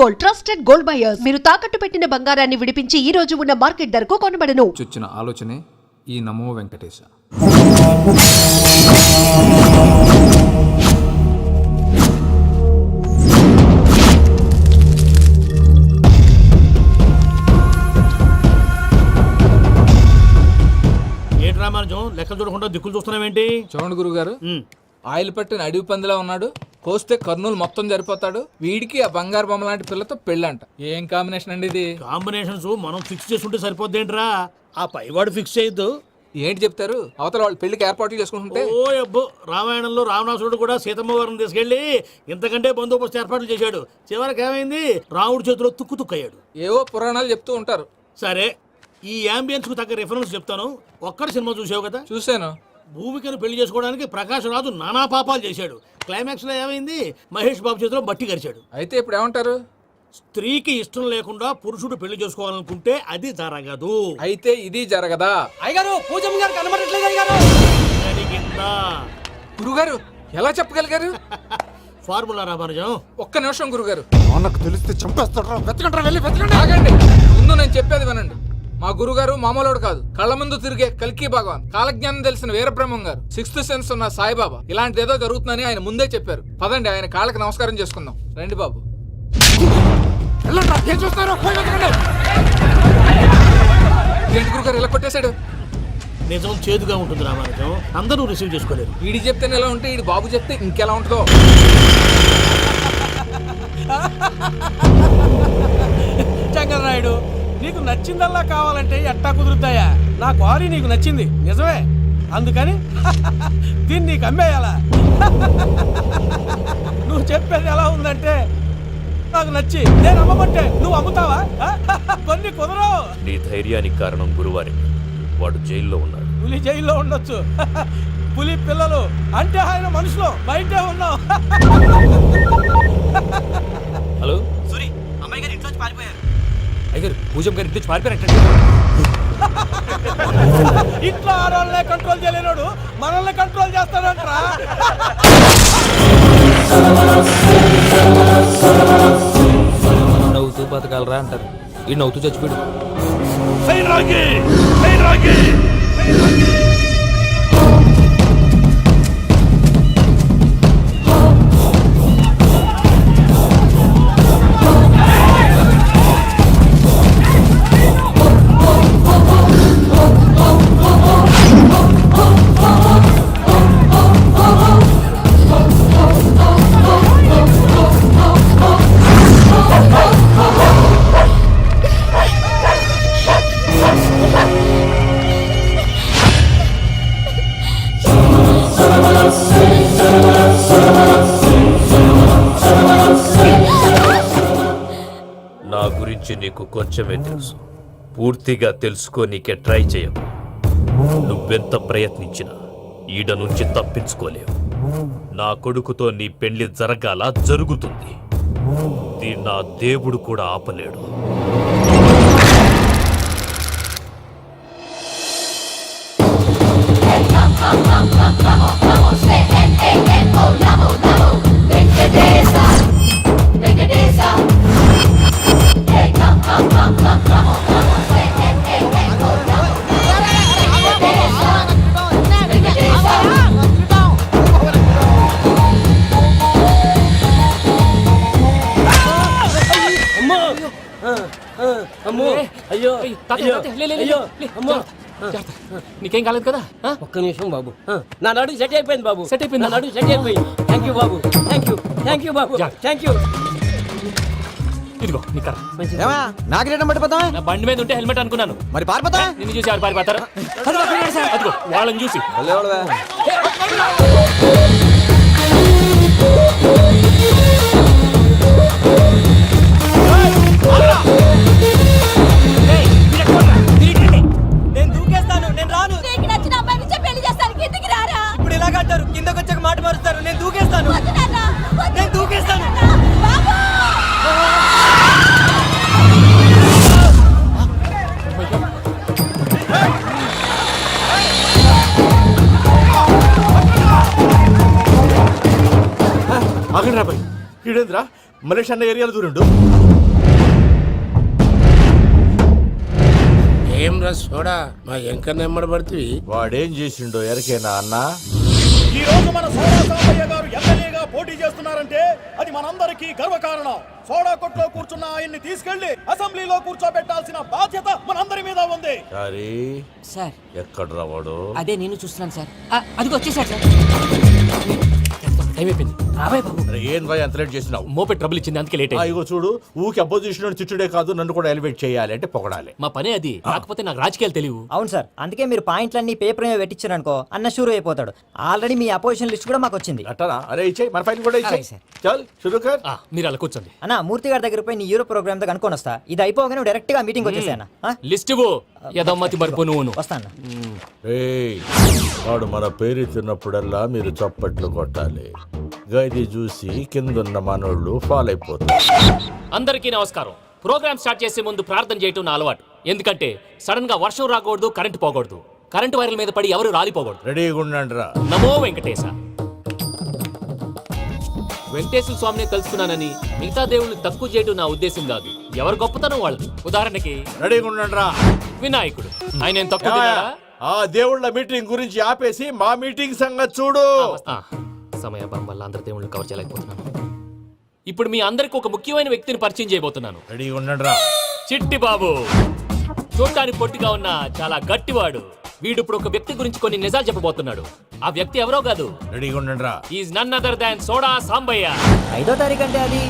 Gold trusted gold buyers మీరు తాకట్టు పెట్టిన బంగారాన్ని విడిపించి ఈ రోజు ఉన్న మార్కెట్ ధరకు కొనబడను. చొచ్చిన ఆలోచనే ఈ నమో వెంకటేశ. ఏంటి రామానుజం లెక్కలు చూడకుండా దిక్కులు చూస్తున్నావేంటి? చూడండి గురుగారు. ఆయిల్ పట్టిన అడవి పందిలా ఉన్నాడు. కోస్తే కర్నూలు మొత్తం సరిపోతాడు వీడికి ఆ బంగారు బొమ్మ లాంటి పిల్లతో పెళ్ళంట. ఏం కాంబినేషన్ అండి ఇది? కాంబినేషన్స్ మనం ఫిక్స్ చేసుకుంటే సరిపోద్దేంట్రా ఆ పైవాడు ఫిక్స్ చేయొద్దు. ఏంటి చెప్తారు? అవతల వాళ్ళు పెళ్ళికి ఏర్పాట్లు చేసుకుంటుంటే? ఓ అబ్బో! రామాయణంలో రావణాసురుడు కూడా సీతమ్మ వారిని తీసుకెళ్ళి ఇంతకంటే బందోబస్తు ఏర్పాట్లు చేశాడు. చివరికి ఏమైంది? రాముడి చేతిలో తుక్కు తుక్కయ్యాడు ఏవో పురాణాలు చెప్తూ ఉంటారు. సరే ఈ అంబియన్స్కు తగ్గ రిఫరెన్స్ చెప్తాను. ఒక్కడి సినిమా చూసావు కదా? చూశాను. భూమికను పెళ్ళి చేసుకోవడానికి ప్రకాష్ రాజు నానా పాపాలు చేశాడు. క్లైమాక్స్లో ఏమైంది? మహేష్ బాబు చేతిలో బట్టి గరిచాడు. అయితే ఇప్పుడు ఏమంటారు? స్త్రీకి ఇష్టం లేకుండా పురుషుడు పెళ్ళి చేసుకోవాలనుకుంటే అది జరగదు. అయితే ఇది జరగదా? అయ్యగారు పూజమ్మ గారు కనబడట్లేదు అయ్యగారు. జరిగిందా గురుగారు ఎలా చెప్పగలిగారు? ఫార్ములా రామానుజం ఒక్క నిమిషం గురుగారు. నాకు తెలిస్తే చంపేస్తాడు వెతకండి వెళ్ళి వెతకండి. ఆగండి. ముందు నేను చెప్పేది మా గురుగారు మామూలుడు కాదు. కళ్ళ ముందు తిరిగే కల్కి భగవాన్. కాలజ్ఞానం తెలిసిన వీరబ్రహ్మం గారు. సిక్స్త్ సెన్స్ ఉన్న సాయిబాబా. ఇలాంటిది ఏదో జరుగుతుందని ఆయన ముందే చెప్పారు. పదండి ఆయన కాళ్ళకి నమస్కారం చేసుకుందాం. రండి బాబు. ఏం వెతకండి ఏంటి గురుగారు ఇలా కొట్టేశాడు? నిజం చేదుగా ఉంటుంది రామానుజం. అందరూ రిసీవ్ చేసుకోలేరు. వీడి చెప్తేనే ఎలా ఉంటే వీడి బాబు చెప్తే ఇంకెలా ఉంటుందో. చంగరాయుడు నీకు నచ్చిందల్లా కావాలంటే ఎట్టా కుదురుతాయా నా క్వారీ నీకు నచ్చింది నిజమే. అందుకని దీన్ని నీకు అమ్మేయాలా? నువ్వు చెప్పేది ఎలా ఉందంటే నాకు నచ్చి నేను అమ్మమంటే నువ్వు అమ్ముతావా? కొన్ని కుదరవు నీ ధైర్యానికి కారణం గురువారి. వాడు జైల్లో ఉన్నాడు. పులి జైల్లో ఉండొచ్చు. పులి పిల్లలు అంటే ఆయన మనుషులు బయటే ఉన్నావు హలో సూరి అమ్మాయి గారు ఇంట్లో పారిపోయారు. అయ్యారు పూజం గారి ఇంటి పారిపోయారట ఇంట్లో ఆడవాళ్ళనే కంట్రోల్ చేయలేనోడు మనల్ని కంట్రోల్ చేస్తాడంట్రా. నవ్వుతూ బతకాలరా అంటారు. ఈ నవ్వుతూ చచ్చిపోయాడు. గురించి నీకు కొంచెమే తెలుసు పూర్తిగా తెలుసుకోనీకే ట్రై చేయకు నువ్వెంత ప్రయత్నించినా ఈడ నుంచి తప్పించుకోలేవు నా కొడుకుతో నీ పెళ్ళి జరగాల జరుగుతుంది దీన్ని నా దేవుడు కూడా ఆపలేడు అమ్మో! అయ్యో! అయ్యో! అయ్యో! అమ్మో! నీకేం కాలేదు కదా? ఒక్క నిమిషం బాబు. నా నడు సెట్ అయిపోయింది బాబు. సెట్ అయిపోయిందా? నా నడు సెట్ అయిపోయింది. థ్యాంక్ యూ బాబు. థ్యాంక్ యూ థ్యాంక్ యూ బాబు. థ్యాంక్ యూ ఇదిగో నీ కర్ర. ఏమా నాకు రేటం పట్టిపోతా నా బండి మీద ఉంటే హెల్మెట్ అనుకున్నాను. మరి పారిపోతా నిన్ను చూసి ఎవరు పారిపోతారా? అదిగో వాళ్ళని చూసి. నేను మలేషియా అన్న ఏరియాలో దూరిండు ఏం రా సోడా? మా ఎంకన్న నెమ్మడబడితే వాడేం చేసిండో ఎరకేనా అన్న? ఈ రోజు మన సోడా సాంబయ్య గారు ఎమ్మెల్యేగా పోటీ చేస్తున్నారంటే అది మనందరికీ గర్వకారణం. సోడా కొట్లో కూర్చున్న ఆయన్ని తీసుకెళ్ళి అసెంబ్లీలో కూర్చోబెట్టాల్సిన బాధ్యత మనందరి మీద ఉంది. సారీ. సార్. ఎక్కడ రావాడు అదే నేను చూస్తున్నాను సార్. అదిగో వచ్చేసాడు సార్. టైం అయిపోయింది. రాబాయ్ బాబు. అరే ఏం భయ అంత లేట్ చేసినావు మోపే ట్రబుల్ ఇచ్చింది అందుకే లేట్ ఆ, అయింది. ఇగో చూడు ఊకి అపోజిషన్ తిట్టుడే కాదు నన్ను కూడా ఎలివేట్ చేయాలి అంటే పొగడాలి. మా పనే అది. కాకపోతే నాకు రాజకీయాలు తెలియవు. అవును సార్ అందుకే మీరు పాయింట్లన్నీ పేపర్ మీద పెట్టించారనుకో అన్న షూర్ అయిపోతాడు. ఆల్రెడీ మీ అపోజిషన్ లిస్ట్ కూడా మాకు వచ్చింది. అట్టనా అరే ఇచ్చేయి మన ఫైల్ కూడా ఇచ్చేయి. చల్ షురూ కర్ ఆ, మీరు అలా కూర్చోండి. అన్న మూర్తి గారి దగ్గర పోయి నీ యూరో ప్రోగ్రామ్ దగ్గర అనుకోని వస్తా. ఇది అయిపోగానే డైరెక్ట్గా మీటింగ్ వచ్చేసాయన్న లిస్ట్ ఇవ్వు. యదమ్మతి మరుపు నువ్వును వస్తా అన్న ఏయ్, వాడు మన పేరు తిన్నప్పుడల్లా మీరు చప్పట్లు కొట్టాలి. గది చూసి కిందున్న మనోళ్ళు ఫాల్ అయిపోతారు. అందరికీ నమస్కారం. ప్రోగ్రామ్ స్టార్ట్ చేసే ముందు ప్రార్థన చేయటం నా అలవాటు. ఎందుకంటే సడన్గా వర్షం రాకూడదు కరెంట్ పోకూడదు. కరెంట్ వైర్ల మీద పడి ఎవరు రాలిపోకూడదు. రెడీగా ఉండండి రా నమో వెంకటేశ. వెంకటేశ్వర స్వామిని కలుసుకున్నానని మిగతా దేవుళ్ళని తక్కువ చేయడం నా ఉద్దేశం కాదు. ఎవరు గొప్పతనం వాళ్ళది? ఉదాహరణకి రెడీగా ఉండండి రా వినాయకుడు. ఆయన ఏం తక్కువ తిన్నాడా? ఆ దేవుళ్ళ మీటింగ్ గురించి ఆపేసి మా మీటింగ్ సంగతి చూడు. ఆ, సమయాభావం వల్ల అందరి దేవుళ్ళని కవర్ చేయలేకపోతున్నాను. ఇప్పుడు మీ అందరికి ఒక ముఖ్యమైన వ్యక్తిని పరిచయం చేయబోతున్నాను. రెడీగా ఉండండి రా చిట్టి బాబు. చూడటానికి పొట్టిగా ఉన్న చాలా గట్టివాడు. వీడు ఇప్పుడు ఒక వ్యక్తి గురించి కొన్ని నిజాలు చెప్పబోతున్నాడు. ఆ వ్యక్తి ఎవరో కాదు. రెడీగా ఉండండి రా is none other than Soda Sambaiah ఐదో తారీఖు అంటే అది?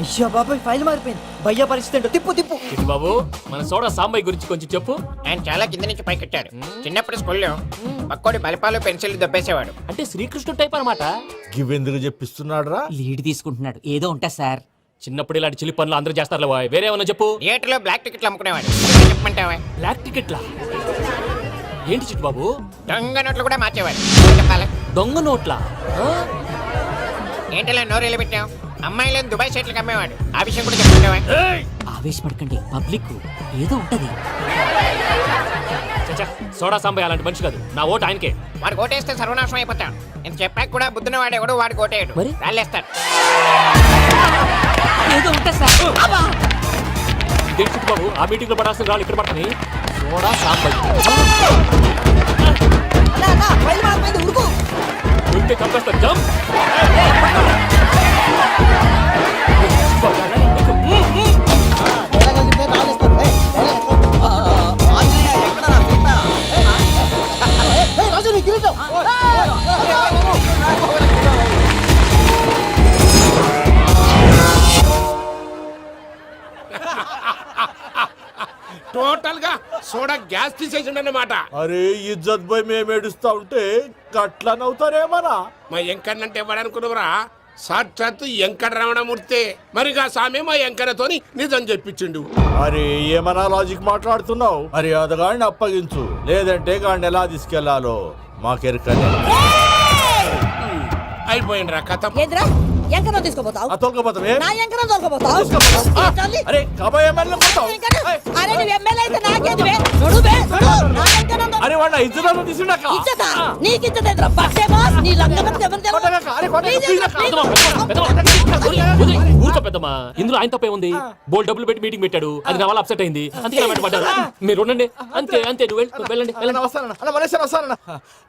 అయ్యో బాబాయ్ ఫైల్ మారిపోయింది. భయ్య పరిస్థితి ఏంటో? తిప్పు తిప్పు. చిట్టి బాబు? మన సోడా సాంబయ్య గురించి కొంచెం చెప్పు. ఆయన చాలా కింద నుంచి పైకెట్టాడు చిన్నప్పుడు స్కూల్లో పక్కోడి బలిపాలు పెన్సిల్ దొబ్బేసేవాడు. అంటే శ్రీకృష్ణుడు టైప్ అనమాట గివెందుకు చెప్పిస్తున్నాడు రా లీడ్ తీసుకుంటున్నాడు. ఏదో ఉంటా సార్. చిన్నప్పుడు ఇలాంటి చిలి పనులు అందరూ చేస్తారు వేరే ఏమన్నా చెప్పు. థియేటర్లో బ్లాక్ టికెట్లు అమ్ముకునేవాడు. చెప్పమంటావా బ్లాక్ టికెట్లా? ఏంటి చిట్టు బాబు దొంగ నోట్లు కూడా మార్చేవాడు చెప్పాలి. దొంగ నోట్లా? ఏంటలా నోరేళ్ళు పెట్టావు అమ్మాయిలను దుబాయ్ షర్ట్లకు అమ్మేవాడు ఆ విషయం కూడా చెప్పమంటావా ఆవేశపడకండి. పబ్లిక్ ఏదో ఉంటది. చచ్చా, సోడా సాంబయ్య అలాంటి మనిషి కాదు. నా ఓటు ఆయనకే. వాడు కోటేస్తే సర్వనాశనం అయిపోతాడు నేను చెప్పాక కూడా బుద్ధిన వాడు ఎవడు వాడు కోటేయడు మరి? రాళ్ళేస్తాడు. ఏదో ఉంటా సార్. అబ్బా! ఇదేంటి చిట్టు బాబు ఆ మీటింగ్లో పడాల్సిన రాళ్ళు ఇక్కడ పడతాయి మారిపోయింది, ఉరుకు. ఉంటే చంపేస్తారు జంప్. గ్యాస్ తీసేసిండు అన్నమాట అరే ఇజ్జత్ పోయి మేము ఏడుస్తా ఉంటే గట్లా నవ్వుతారేమరా మా ఎంకన్నంటే ఎవడనుకున్నావురా? సాక్షాత్తు ఎంకట రమణమూర్తి మరిగా సామె మా ఎంకన్నతోని నిజం చెప్పించిండు. అరే ఏమన్నా లాజిక్ మాట్లాడుతున్నావు? అరే అదగాడిని అప్పగించు. లేదంటే గాడిని ఎలా తీసుకెళ్ళాలో? మాకెరకనే. అయిపోయిండ్రా కథ. ఏంద్రా? ఎంకరం తీసుకోపోతావు? ఆ తొలకపోతావే నా ఎంకరం తోలుకోపోతావు? అరే కబాయ్ ఎమ్మెల్యే కొడతావు. అరే నువ్వు ఎమ్మెల్యే అయితే నాకేది బే నడు బే నడు. నా ఎంకరం తోలు- అరే వాడిన ఇజ్జత్? తీసిండక ఇచ్చతా నీకు ఇచ్చదేంద్రా బట్టే బాస్ నీ లంగమతి ఎవరు తెలుసు? కొట్టగాక, అరే కొట్టగాక, ప్లీజ్ ప్లీజ్ అక్క, అక్క. ప్లీజ్ పెద్దమా, అక్క. పెద్దమా, పెద్దమా, వదిలేయ్, వదిలేయ్. ఊరుకో పెద్దమా. ఇందులో ఆయన తప్పే ఉంది. బోల్ డబ్బులు పెట్టి మీటింగ్ పెట్టాడు. అది నా వల్ల అప్సెట్ అయింది. అందుకే నా పడ్డారు. మీరు ఉండండి. అంతే అంతే నువ్వు వెళ్ళు, వెళ్ళండి వెళ్ళండి. వస్తానన్న అన్న మనేశ్వర వస్తానన్న.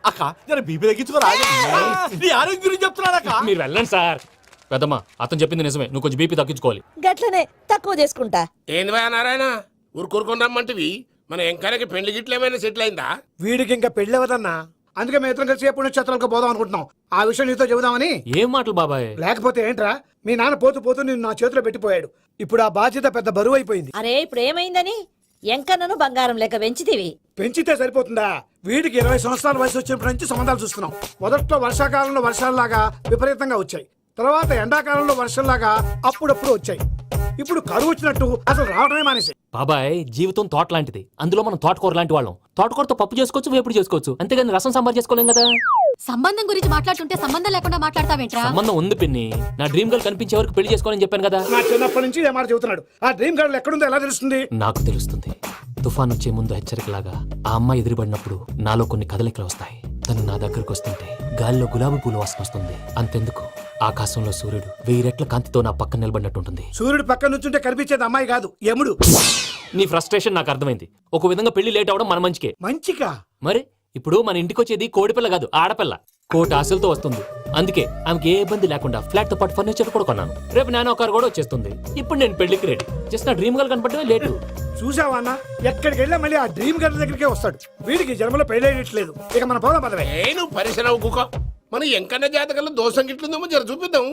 అక్క జర బీపీ తగ్గించుకోరా? నీ ఆరోగ్యం గురించి చెప్తున్నాను అక్క మీరు వెళ్ళండి సార్. పెద్దమ్మా అతను చెప్పింది నిజమే. నువ్వు కొంచెం బీపీ తగ్గించుకోవాలి. గట్లనే తక్కువ చేసుకుంటా. ఏంది భయ నారాయణ? ఊరుకూరుకొని రమ్మంటివి. మన ఎంకన్నకి పెళ్ళి గిట్ల ఏమైనా సెటిల్ అయిందా? వీడికి ఇంకా పెళ్ళి అవ్వదన్నా. అందుకే మేము ఇద్దరం కలిసి ఎప్పుడు నక్షత్రాలకు పోదాం అనుకుంటున్నాం. ఆ విషయం నీతో చెబుదామని. ఏం మాటలు బాబాయ్? లేకపోతే ఏంట్రా? మీ నాన్న పోతూ పోతూ నిన్ను నా చేతిలో పెట్టిపోయాడు. ఇప్పుడు ఆ బాధ్యత పెద్ద బరువు అయిపోయింది. అరే ఇప్పుడు ఏమైందని? ఎంకన్నను బంగారం లెక్క పెంచితివి. పెంచితే సరిపోతుందా? వీడికి ఇరవై సంవత్సరాల వయసు వచ్చినప్పటి నుంచి సంబంధాలు చూస్తున్నాం. మొదట్లో వర్షాకాలంలో వర్షాలలాగా విపరీతంగా వచ్చాయి. తర్వాత ఎండాకాలంలో వర్షంలాగా అప్పుడప్పుడు వచ్చాయి. ఇప్పుడు కరువు వచ్చినట్టు అసలు రావడమే మానేసి బాబాయ్ జీవితం తోట లాంటిది. అందులో మనం తోటకూర లాంటి వాళ్ళం. తోటకూరతో పప్పు చేసుకోవచ్చు వేపుడు చేసుకోవచ్చు. అంతేగాని రసం సాంబార్ చేసుకోలేం కదా? సంబంధం గురించి మాట్లాడుతుంటే సంబంధం లేకుండా మాట్లాడతావేంట్రా? సంబంధం ఉంది పిన్ని. నా డ్రీమ్ గర్ల్ కనిపించే వరకు పెళ్ళి చేసుకోవాలని చెప్పాను కదా? నా చిన్నప్పటి నుంచి ఏ మాట చెబుతున్నాడు. ఆ డ్రీమ్ గర్ల్ ఎక్కడుందో ఎలా తెలుస్తుంది? నాకు తెలుస్తుంది. తుఫాన్ వచ్చే ముందు హెచ్చరికలాగా ఆ అమ్మాయి ఎదురుపడినప్పుడు నాలో కొన్ని కదలికలు వస్తాయి. తను నా దగ్గరకు వస్తుంటే గాలిలో గులాబీ పూలు వాసన వస్తుంది. అంతెందుకు? ఆకాశంలో సూర్యుడు వెయ్యి రెట్ల కాంతితో నా పక్కన నిలబడినట్టుంటుంది. సూర్యుడు పక్కన నుంచుంటే కనిపించేది అమ్మాయి కాదు యముడు. నీ ఫ్రస్ట్రేషన్ నాకు అర్థమైంది. ఒక విధంగా పెళ్ళి లేట్ అవడం మన మంచికే. మంచిగా మరి? ఇప్పుడు మన ఇంటికి వచ్చేది కోడిపిల్ల కాదు ఆడపిల్ల. కోట ఆశలతో వస్తుంది. అందుకే ఆమెకి ఏ ఇబ్బంది లేకుండా ఫ్లాట్తో పాటు ఫర్నిచర్ కూడా కొన్నాను. రేపు నానో కారు కూడా వచ్చేస్తుంది. ఇప్పుడు నేను పెళ్ళికి రెడీ జస్ట్ నా డ్రీమ్ గల్ కనపడమే లేటు. చూసావా అన్న? ఎక్కడికి వెళ్ళా మళ్ళీ ఆ డ్రీమ్ గర్ల్ దగ్గరికే వస్తాడు. వీడికి జన్మలో పెళ్ళేయట్లేదు ఇక మన పోదాం పదవే. నువ్వు పరిశ్రమ కుక మన ఎంకన్న జాతకంలో దోషం గిట్లుందేమో జర చూపిద్దాం.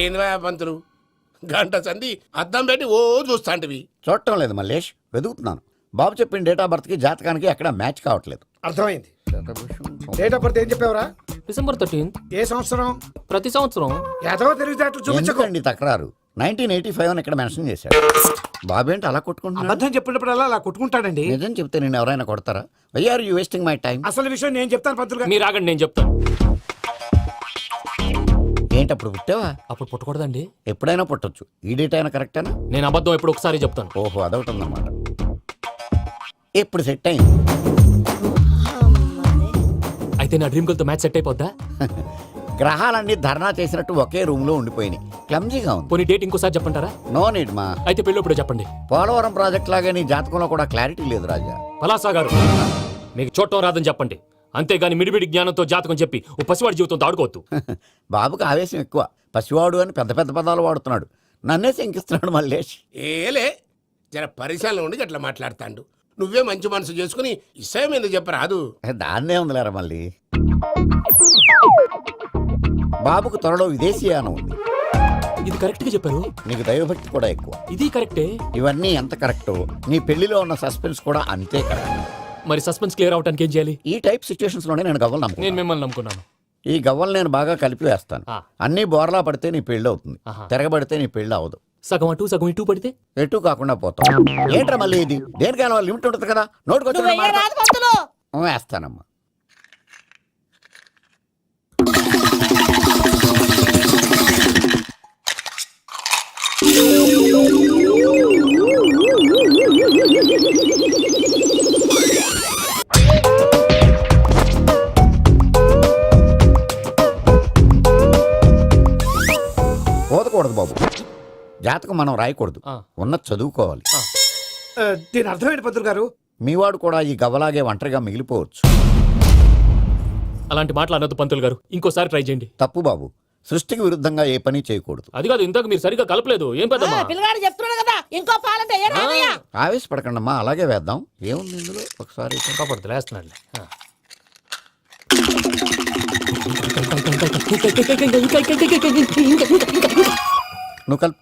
ఏంది పంతులు? గంట సంధి అద్దం పెట్టి ఓ చూస్తాంటివి. చూడటం లేదు మల్లేష్ వెతుకుతున్నాను బాబు చెప్పిన డేట్ ఆఫ్ బర్త్కి జాతకానికి ఎక్కడ మ్యాచ్ కావట్లేదు. అర్థమైంది. డేట్ ఆఫ్ బర్త్ ఏం చెప్పావురా? December thirteenth. ఏ సంవత్సరం? ప్రతి సంవత్సరం. ఎదవో తెలివితేటలు చూపించకు. ఎందుకండి తక్రారు? నైన్టీన్ ఎయిటీ ఫైవ్ అని ఇక్కడ మెన్షన్ చేశాడు బాబు ఏంటి అలా కొట్టుకుంటున్నాడు? అబద్ధం చెప్పినప్పుడల్లా అలా కొట్టుకుంటాడండి. నిజం చెప్తే నేను ఎవరైనా కొడతారా? Why are you wasting my time అసలు విషయం నేను చెప్తాను పంతులు గారు మీరు ఆగండి నేను చెప్తాను. ఏంటి అప్పుడు పుట్టావా? అప్పుడు పుట్టకూడదండి. ఎప్పుడైనా పుట్టొచ్చు. ఈ డేట్ అయినా కరెక్టేనా నేను అబద్ధం ఎప్పుడు ఒకసారి చెప్తాను. ఓహో అదొకటి ఉందన్నమాట ఇప్పుడు సెట్ అయింది? అయితే నా డ్రీమ్ గల్తో మ్యాచ్ సెట్ అయిపోద్దా? గ్రహాలన్నీ ధర్నా చేసినట్టు ఒకే రూమ్లో ఉండిపోయినాయి. క్లమ్జీగా ఉంది. పోనీ డేట్ ఇంకోసారి చెప్పంటారా? నో నీడ్ మా. అయితే పెళ్ళి ఇప్పుడు చెప్పండి. పోలవరం ప్రాజెక్ట్ లాగే నీ జాతకంలో కూడా క్లారిటీ లేదు రాజా. పలాసా గారు మీకు చూడటం రాదని చెప్పండి. అంతేగాని మిడిమిడి జ్ఞానంతో జాతకం చెప్పి ఓ పసివాడి జీవితంతో ఆడుకోవద్దు. బాబుకి ఆవేశం ఎక్కువ. పసివాడు అని పెద్ద పెద్ద పదాలు వాడుతున్నాడు. నన్నే శంకిస్తున్నాడు మల్లేష్. ఏలే జర పరిశ్రమలో ఉండి అట్లా మాట్లాడతాండు. నువ్వే మంచి మనసు చేసుకుని ఇష్టం ఎందుకు చెప్పరాదు? దాన్నే ఉందిలేరా మళ్ళీ. బాబుకు త్వరలో విదేశీయానం ఉంది. ఇది కరెక్ట్గా చెప్పారు. నీకు దైవభక్తి కూడా ఎక్కువ. ఇది కరెక్టే. ఇవన్నీ ఎంత కరెక్టో నీ పెళ్ళిలో ఉన్న సస్పెన్స్ కూడా అంతే కరెక్ట్. మరి సస్పెన్స్ క్లియర్ అవడానికి ఏం చేయాలి? ఈ టైప్ సిచ్యువేషన్స్లోనే నేను గవ్వలు నేను నమ్ముకున్నాను మిమ్మల్ని నమ్ముకున్నాను. ఈ గవ్వలు నేను బాగా కలిపి వేస్తాను. ఆ. అన్నీ బోర్లా పడితే నీ పెళ్ళి అవుతుంది. ఆహా. తిరగబడితే నీ పెళ్ళి అవదు సగం అటు సగం ఇటు పడితే? ఎటు కాకుండా పోతాం. ఏంట్రా మళ్ళీ ఇది? దేనికైనా లిమిట్ ఉంటుంది కదా? నోటుకొచ్చిన పంతులు వేస్తానమ్మా. జాతకం మనం రాయకూడదు. ఆ. ఉన్నది చదువుకోవాలి. దీని అర్థమైంది పంతులు గారు? మీవాడు కూడా ఈ గవ్వలాగే ఒంటరిగా మిగిలిపోవచ్చు. అలాంటి మాటలు అనొద్దు పంతులు గారు. ఇంకోసారి ట్రై చేయండి. తప్పు బాబు. సృష్టికి విరుద్ధంగా ఏ పని చేయకూడదు. అది కాదు ఇంతకు మీరు సరిగ్గా కలపలేదు. ఏం పిల్లగాడు చెప్తున్నాడు కదా ఇంకో పాలంటే ఏ రాదయ్య ఆవేశపడకండమ్మా అలాగే వేద్దాం. ఏముంది ఇందులో? ఒకసారి నువ్వు కల్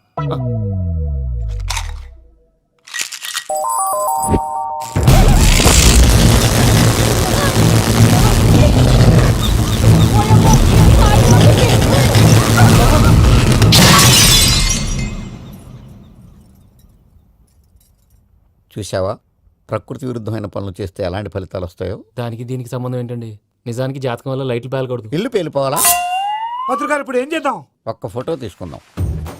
చూసావా ప్రకృతి విరుద్ధమైన పనులు చేస్తే ఎలాంటి ఫలితాలు వస్తాయో? దానికి దీనికి సంబంధం ఏంటండి? నిజానికి జాతకం వల్ల లైట్లు పేలకూడదు. ఇల్లు పేలిపోవాలా? పంతులు గారు ఇప్పుడు ఏం చేద్దాం? ఒక్క ఫోటో తీసుకుందాం.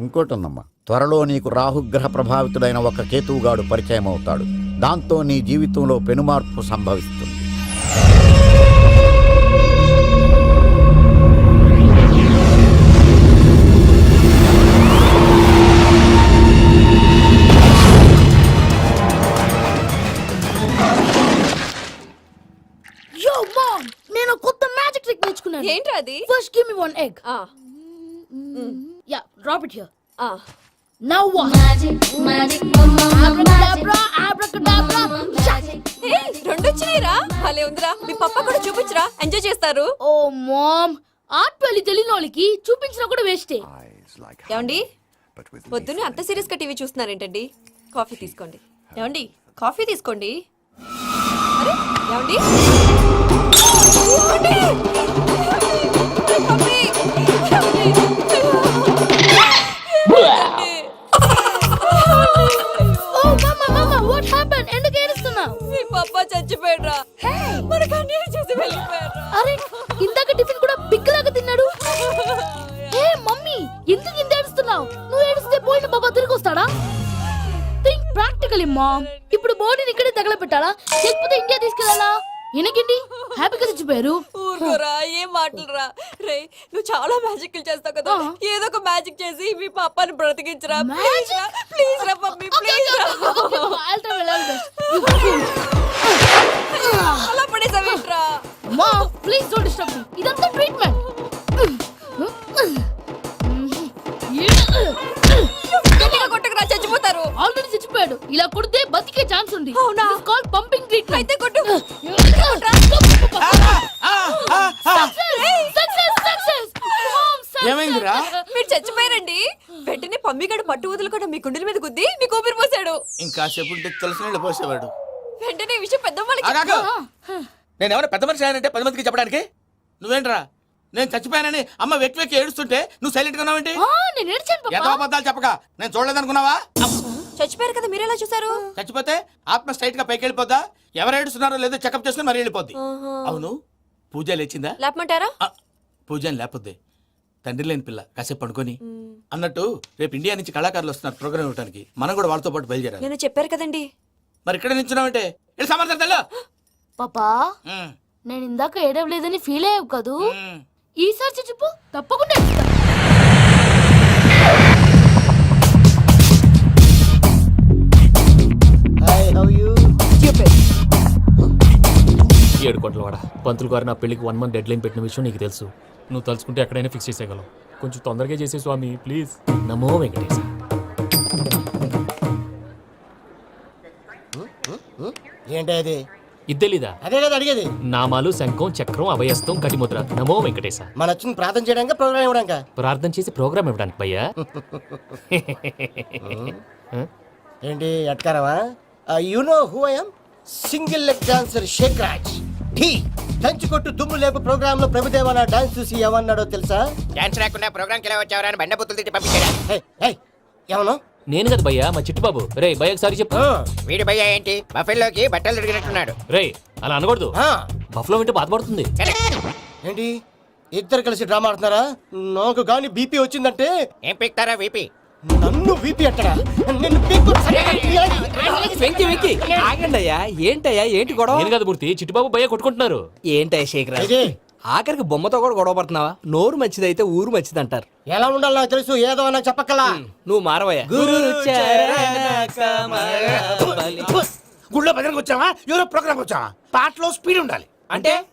ఇంకోటి ఉందమ్మా త్వరలో నీకు రాహుగ్రహ ప్రభావితుడైన ఒక కేతువుగాడు పరిచయం అవుతాడు దాంతో నీ జీవితంలో పెనుమార్పు సంభవిస్తుంది. నేను కొత్త మ్యాజిక్ ట్రిక్ నేర్చుకున్నాను. ఏంట్రా అది? First give me one egg ఆ, యా డ్రాప్ ఇట్ హియర్ ఆ. Now what abracadabra abracadabra hey, రెండు వచ్చినాయిరా భలే ఉందిరా. మీ పప్ప కూడా చూపించరా. ఎంజాయ్ చేస్తారు. ఓ మామ్. ఆర్ట్ పెళ్ళి తెలియని వాళ్ళకి చూపించినా కూడా వేస్టే. ఏమండి? పొద్దున్నే అంత సీరియస్గా టీవీ చూస్తున్నారేంటండి? కాఫీ తీసుకోండి. ఏమండి? కాఫీ తీసుకోండి. అరే! ఏమండి? ప్రాక్టికల్ మామ్ ఇప్పుడు బోర్డుని ఇక్కడే తగలబెట్టాలా లేకపోతే ఇండియా తీసుకెళ్ళాలా? ఎనకండి హ్యాపీగా తెచ్చిపోయారు ఊరుకోరా ఏం మాటలురా? రే నువ్వు చాలా మ్యాజిక్ చేస్తావు కదా. ఏదో ఒక మ్యాజిక్ చేసి మీ పాపాని బ్రతికించరా? ప్లీజ్ రా ప్లీజ్ రా మమ్మీ ప్లీజ్ రా. అలా పడేసావేంట్రా? మా ప్లీజ్ డోంట్ డిస్టర్బ్ మీ ఇదంతా ట్రీట్మెంట్ ఇలా కొడితే బతికే ఛాన్స్ ఉంది. అవునా? కాల్ పంపింగ్ ట్రీట్మెంట్ అయితే కొట్టు. ఏమైందిరా? మీరు చచ్చిపోయారండి. వెంటనే పమ్మిగాడు పట్టు వదులుకుండా మీ గుండెల మీద గుద్ది మీకు ఊపిరి పోసాడు. ఇంకా ఉంటే తెలిసిన నీళ్ళు పోసేవాడు. వెంటనే ఈ విషయం పెద్ద. నేను ఎవరైనా పెద్ద మనిషి అంటే పది మందికి చెప్పడానికి? నువ్వేంట్రా? నేను చచ్చిపోయానని అమ్మ వెక్కి వెక్కి ఏడుస్తుంటే నువ్వు సైలెంట్గా ఉన్నావేంటి? నేను ఏడ్చాను చెప్పక. నేను చూడలేదనుకున్నావా? చచ్చిపోయారు కదా మీరెలా చూసారు చచ్చిపోతే ఆత్మ స్ట్రైట్గా పైకి వెళ్ళిపోద్దా ఎవరు ఏడుస్తున్నారో లేదో చెకప్ చేసుకుని మరీ వెళ్ళిపోద్ది. అవును పూజ లేచిందా? లేపమంటారా? పూజ అని లేకపోద్ది తండ్రి లేని పిల్ల కాసేపు పడుకొని. అన్నట్టు రేపు ఇండియా నుంచి కళాకారులు వస్తున్నారు ప్రోగ్రామ్ ఇవ్వడానికి మనం కూడా వాళ్ళతో పాటు బయలుదేరాలి. నేను చెప్పారు కదండి? మరి ఇక్కడ నిల్చున్నావంటే? వెళ్ళి సమర్థం తెల్లో పాపా నేను ఇందాక ఏడవలేదని ఫీల్ అయ్యావు కదూ? ఈసారి చచ్చిపో తప్పకుండా ఏడు కోట్ల వాడ. పంతులు గారు నా పెళ్ళికి వన్ మంత్ డెడ్ లైన్ పెట్టిన విషయం నీకు తెలుసు. నువ్వు తలుచుకుంటే ఎక్కడైనా ఫిక్స్ చేసేయగలవు. కొంచెం తొందరగా చేసే స్వామి ప్లీజ్ నమో వెంకటేశ. ఏంటి అది? ఇద్దెలీదా అదే కదా అడిగేది. నామాలు శంఖం చక్రం అభయస్తం కటిముద్ర. నమో వెంకటేశ. మన వచ్చింది ప్రార్థన చేయడానికి ప్రోగ్రామ్ ఇవ్వడానికి? ప్రార్థన చేసి ప్రోగ్రామ్ ఇవ్వడానికి భయ్యా. ఏంటి ఎట్కారవా you know who I'm single leg dancer Shaik Raj ఠీ! కొట్టు దుమ్ము లేపు ప్రోగ్రామ్లో ప్రభుదేవ నా డాన్స్ చూసి ఏమన్నాడో తెలుసా? డాన్స్ రాకుండా ప్రోగ్రామ్కి ఎలా వచ్చావరా అని బండ బుద్ధులు తిట్టి పంపించారా ఏయ్, ఏయ్, ఏమను నేను కదా భయ్యా మా చిట్టుబాబు. రే భయ్య ఒకసారి చెప్పు. వీడి భయ్య ఏంటి? బఫెల్లోకి బట్టలు తిరిగినట్టున్నాడు. రే అలా అనకూడదు. ఆ, బఫ్లో వింటే బాధపడుతుంది ఏంటి? ఇద్దరు కలిసి డ్రామా ఆడుతున్నారా? నాకు గాని బీపీ వచ్చిందంటే? ఏం పిక్తారా వీపీ నన్ను అట్టడా నిన్ను పీక్కు- వెంకి వెంకి. ఆగండి అయ్యా ఏంటయ్యా ఏంటి గొడవ? నేను కదా మూర్తి చిట్టుబాబు భయ్య కొట్టుకుంటున్నారు. ఏంటయ్యా శేఖర్? ఆఖరికి బొమ్మతో కూడా గొడవ పడుతున్నావా? నోరు మంచిదైతే ఊరు మంచిది అంటారు ఎలా ఉండాలో నాకు తెలుసు ఏదో నాకు చెప్పక్కలా. నువ్వు మారవయ్యా. గుళ్ళో భజనకు వచ్చావా? ఎవరో ప్రోగ్రామ్ వచ్చావా? పాటలో స్పీడ్ ఉండాలి. అంటే?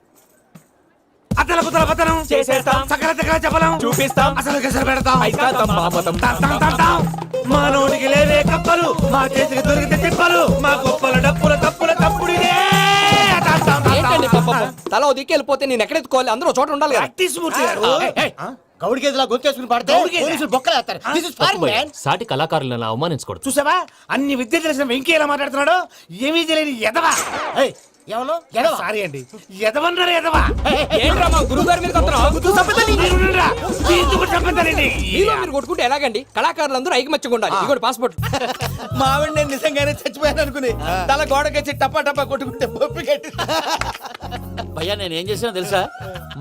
అతల కుతల పతనం. చేసేస్తాం. సకల దగ్గర చెప్పలేం చూపిస్తాం. అసలు గసలు పెడతాం. అయితాం, మామతం. తాం, తాం, తాం, తాం. మా నోటికి లేవే కప్పలు మా చేతికి దొరికితే తిప్పలు మా గొప్పల డప్పుల తప్పుల తప్పుడిదే. తాం, తాం, తాం, ఏంటండి తాం. పాపం? తల ఓ దిక్కు వెళ్ళిపోతే నేను ఎక్కడెత్తుకోవాలి అందరూ చోట ఉండాలి కదా. ప్రాక్టీస్ మూర్తి గారు. గౌడి గేదెలా గొంతేసుకుని పాడితే గౌడి పోలీసులు బొక్కలేస్తారు దిస్ ఇస్ ఫారెన్ భయ్యా, మ్యాన్ సాటి కళాకారులను అలా అవమానించకూడదు. చూసావా? అన్ని విద్య తెలిసిన వెంకీ ఎలా మాట్లాడుతున్నాడు. ఏమీ తెలియని ఎదవా ఏమను ఎడవ? సారీ అండి. ఎదవన్నారు ఎదవా? ఏంట్రా మా గురువు గారి మీద మీరుండురా. ఎందుకు చంపుతారండి? మీలో మీరు కొట్టుకుంటే ఎలాగండి? కళాకారులందరూ ఐకమత్యంగా ఉండాలి. ఇదిగోటి పాస్పోర్ట్ మా ఆవిడ నేను నిజంగానే చచ్చిపోయాను అనుకుని తల గోడకొచ్చి టపా టపా కొట్టుకుంటే పప్పి కట్టి భయ్యా నేను ఏం చేసినా తెలుసా?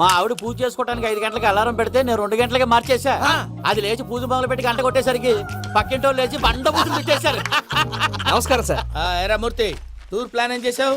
మా ఆవిడ పూజ చేసుకోవడానికి ఐదు గంటలకి అలారం పెడితే నేను రెండు గంటలకి మార్చేసా అది లేచి పూజ మొదలు పెట్టి గంట కొట్టేసరికి పక్కింటి వాళ్ళు లేచి బండ పూజలు పెట్టేశారు. నమస్కారం సార్. ఎరా మూర్తి టూర్ ప్లాన్ ఏం చేసావు